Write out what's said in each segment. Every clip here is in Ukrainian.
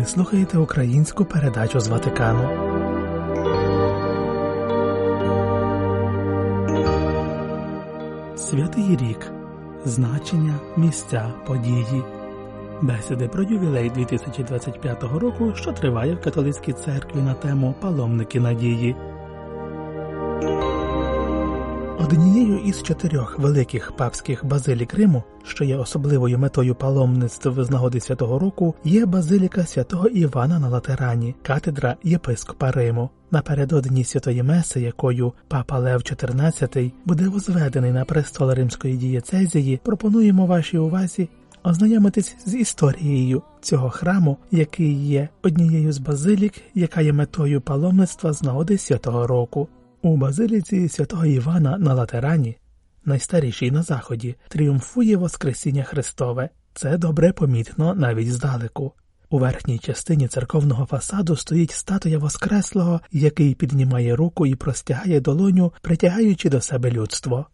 Ви слухаєте українську передачу з Ватикану. Святий рік. Значення, місця, події. Бесіди про ювілей 2025 року, що триває в католицькій церкві на тему Паломники надії. Однією із чотирьох великих папських базилік Риму, що є особливою метою паломництв з нагоди святого року, є базиліка святого Івана на Латерані, катедра єпископа Риму. Напередодні святої Меси, якою папа Лев XIV буде возведений на престол римської дієцезії, пропонуємо вашій увазі ознайомитись з історією цього храму, який є однією з базилік, яка є метою паломництва з нагоди святого року. У базиліці святого Івана на Латерані, найстарішій на заході, тріумфує Воскресіння Христове. Це добре помітно навіть здалеку. У верхній частині церковного фасаду стоїть статуя Воскреслого, який піднімає руку і простягає долоню, притягаючи до себе людство.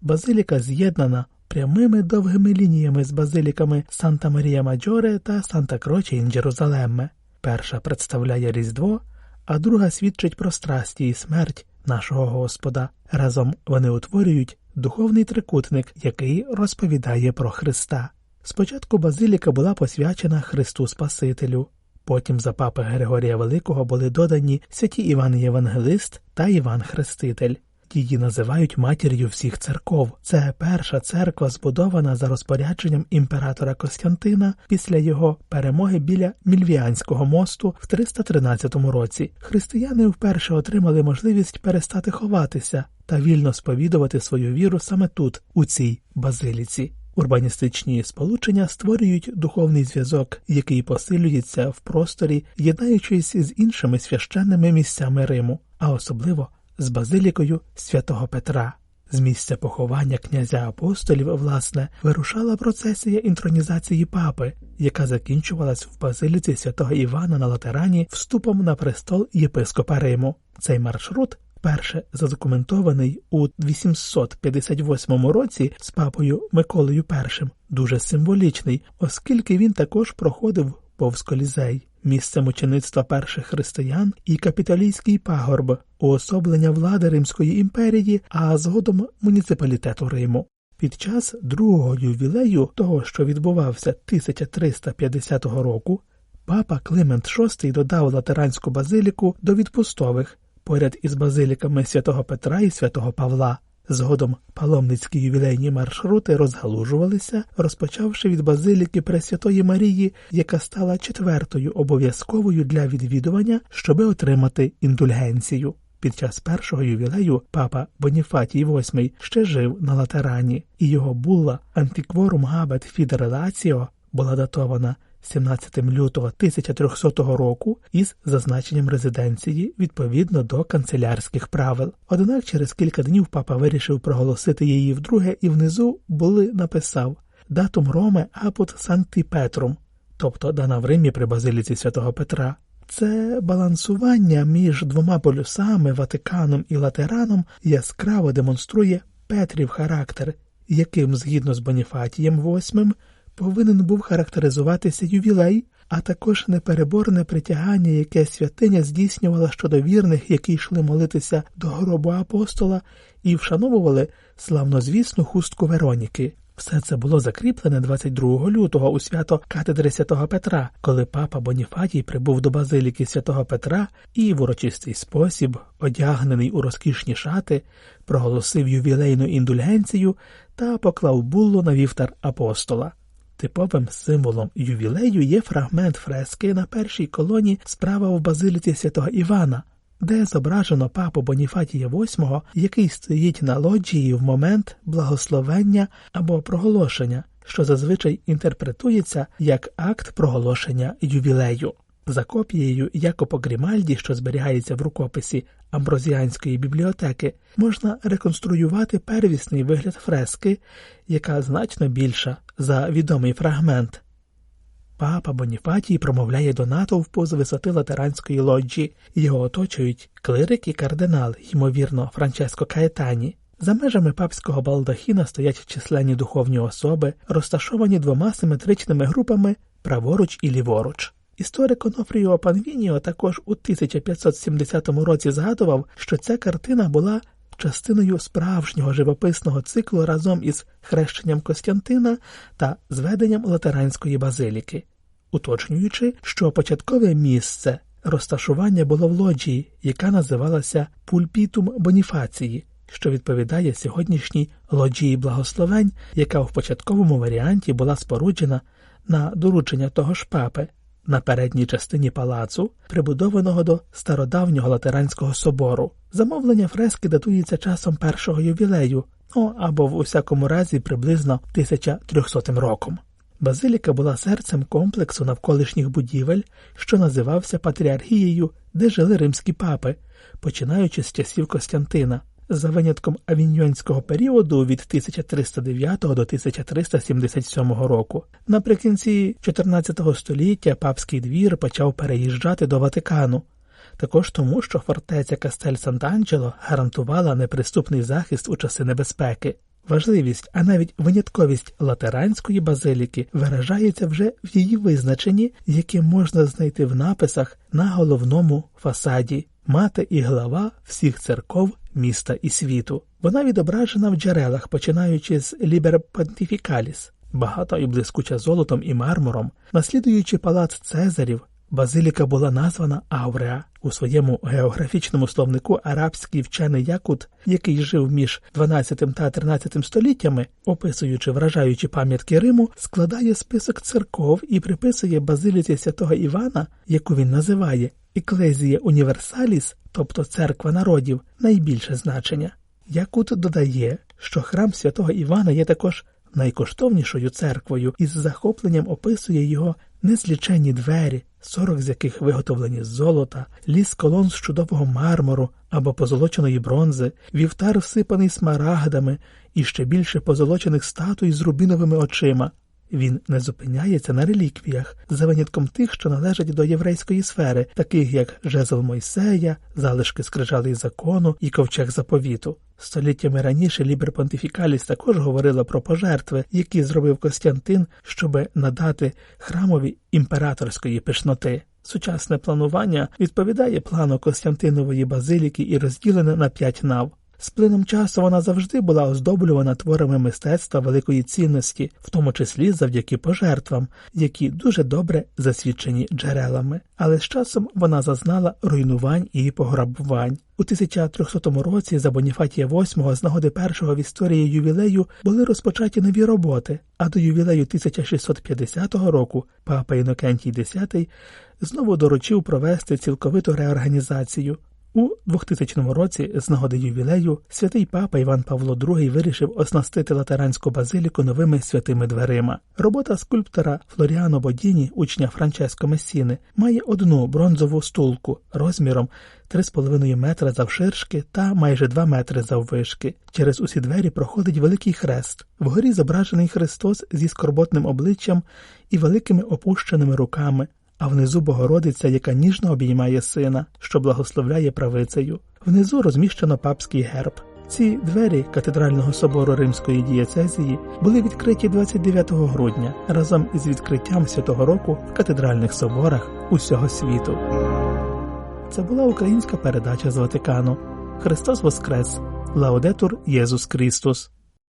Базиліка з'єднана прямими довгими лініями з базиліками Санта Марія Маджоре та Санта Кроче ін Джерузалемме. Перша представляє Різдво, а друга свідчить про страсті і смерть нашого Господа. Разом вони утворюють духовний трикутник, який розповідає про Христа. Спочатку базиліка була посвячена Христу Спасителю, потім за папи Григорія Великого були додані святі Іван Євангелист та Іван Хреститель. Її називають матір'ю всіх церков. Це перша церква, збудована за розпорядженням імператора Костянтина після його перемоги біля Мільвіанського мосту в 313 році. Християни вперше отримали можливість перестати ховатися та вільно сповідувати свою віру саме тут, у цій базиліці. Урбаністичні сполучення створюють духовний зв'язок, який посилюється в просторі, єднаючись з іншими священними місцями Риму, а особливо з базилікою святого Петра. З місця поховання князя апостолів, власне, вирушала процесія інтронізації папи, яка закінчувалась в базиліці святого Івана на Латерані вступом на престол єпископа Риму. Цей маршрут, перше задокументований у 858 році з папою Миколою І, дуже символічний, оскільки він також проходив повз колізей місце мучеництва перших християн і капіталійський пагорб, уособлення влади Римської імперії, а згодом муніципалітету Риму. Під час другого ювілею того, що відбувався 1350 року, папа Климент VI додав латеранську базиліку до відпустових поряд із базиліками святого Петра і святого Павла. Згодом паломницькі ювілейні маршрути розгалужувалися, розпочавши від базиліки Пресвятої Марії, яка стала четвертою обов'язковою для відвідування, щоби отримати індульгенцію. Під час першого ювілею папа Боніфатій VIII ще жив на латерані, і його булла Антикворум Габет Фідерелаціо була датована 17 лютого 1300 року із зазначенням резиденції відповідно до канцелярських правил. Однак через кілька днів папа вирішив проголосити її вдруге, і внизу були написав датум Роме апут Санти Петрум, тобто дана в Римі при базиліці святого Петра. Це балансування між двома полюсами Ватиканом і Латераном яскраво демонструє Петрів характер, яким, згідно з Боніфатієм VIII, повинен був характеризуватися ювілей, а також непереборне притягання, яке святиня здійснювала щодо вірних, які йшли молитися до гробу апостола, і вшановували славнозвісну хустку Вероніки. Все це було закріплене 22 лютого у свято катедри святого Петра, коли папа Боніфатій прибув до базиліки святого Петра і в урочистий спосіб, одягнений у розкішні шати, проголосив ювілейну індульгенцію та поклав буллу на вівтар апостола. Типовим символом ювілею є фрагмент фрески на першій колоні справа в базиліці святого Івана, де зображено папу Боніфатія VIII, який стоїть на лоджії в момент благословення або проголошення, що зазвичай інтерпретується як акт проголошення ювілею. За копією Якопо Грімальді, що зберігається в рукописі Амброзіанської бібліотеки, можна реконструювати первісний вигляд фрески, яка значно більша за відомий фрагмент. Папа Боніфатій промовляє до натовпу з висоти латеранської лоджі, його оточують клирик і кардинал, ймовірно, Франческо Каетані. За межами папського балдахіна стоять численні духовні особи, розташовані двома симетричними групами праворуч і ліворуч. Історик Онофріо Панвініо також у 1570 році згадував, що ця картина була частиною справжнього живописного циклу разом із хрещенням Костянтина та зведенням латеранської базиліки, уточнюючи, що початкове місце розташування було в лоджії, яка називалася Пульпітум Боніфації, що відповідає сьогоднішній лоджії благословень, яка в початковому варіанті була споруджена на доручення того ж папи на передній частині палацу, прибудованого до стародавнього латеранського собору. Замовлення фрески датується часом першого ювілею, ну або в усякому разі приблизно 1300 роком. Базиліка була серцем комплексу навколишніх будівель, що називався Патріархією, де жили римські папи, починаючи з часів Костянтина за винятком авіньйонського періоду від 1309 до 1377 року. Наприкінці 14 століття папський двір почав переїжджати до Ватикану. Також тому, що фортеця Кастель Сант'Анджело гарантувала неприступний захист у часи небезпеки. Важливість, а навіть винятковість латеранської базиліки виражається вже в її визначенні, яке можна знайти в написах на головному фасаді мати і глава всіх церков міста і світу. Вона відображена в джерелах, починаючи з Лібер Понтифікаліс, багата і блискуча золотом і мармуром, наслідуючи палац Цезарів. Базиліка була названа Авреа у своєму географічному словнику арабський вчений Якут, який жив між 12 та 13 століттями, описуючи вражаючі пам'ятки Риму, складає список церков і приписує базиліці святого Івана, яку він називає Еклезія Універсаліс, тобто церква народів, найбільше значення. Якут додає, що храм святого Івана є також найкоштовнішою церквою і з захопленням описує його незліченні двері, сорок з яких виготовлені з золота, ліс колон з чудового мармуру або позолоченої бронзи, вівтар всипаний смарагдами і ще більше позолочених статуй з рубіновими очима. Він не зупиняється на реліквіях, за винятком тих, що належать до єврейської сфери, таких як жезл Мойсея, залишки скрижалей закону і ковчег заповіту. Століттями раніше Лібер Понтифікаліс також говорила про пожертви, які зробив Костянтин, щоб надати храмові імператорської пишноти. Сучасне планування відповідає плану Костянтинової базиліки і розділене на п'ять нав. З плином часу вона завжди була оздоблювана творами мистецтва великої цінності, в тому числі завдяки пожертвам, які дуже добре засвідчені джерелами. Але з часом вона зазнала руйнувань і пограбувань. У 1300 році за Боніфатія VIII з нагоди першого в історії ювілею були розпочаті нові роботи, а до ювілею 1650 року папа Інокентій X знову доручив провести цілковиту реорганізацію. У 2000 році, з нагоди ювілею, святий папа Іван Павло II вирішив оснастити латеранську базиліку новими святими дверима. Робота скульптора Флоріано Бодіні, учня Франческо Месіни, має одну бронзову стулку розміром 3,5 метра завширшки та майже 2 метри заввишки. Через усі двері проходить великий хрест. Вгорі зображений Христос зі скорботним обличчям і великими опущеними руками а внизу Богородиця, яка ніжно обіймає сина, що благословляє правицею. Внизу розміщено папський герб. Ці двері катедрального собору Римської дієцезії були відкриті 29 грудня разом із відкриттям святого року в катедральних соборах усього світу. Це була українська передача з Ватикану. Христос Воскрес! Лаудетур Єсус Христос!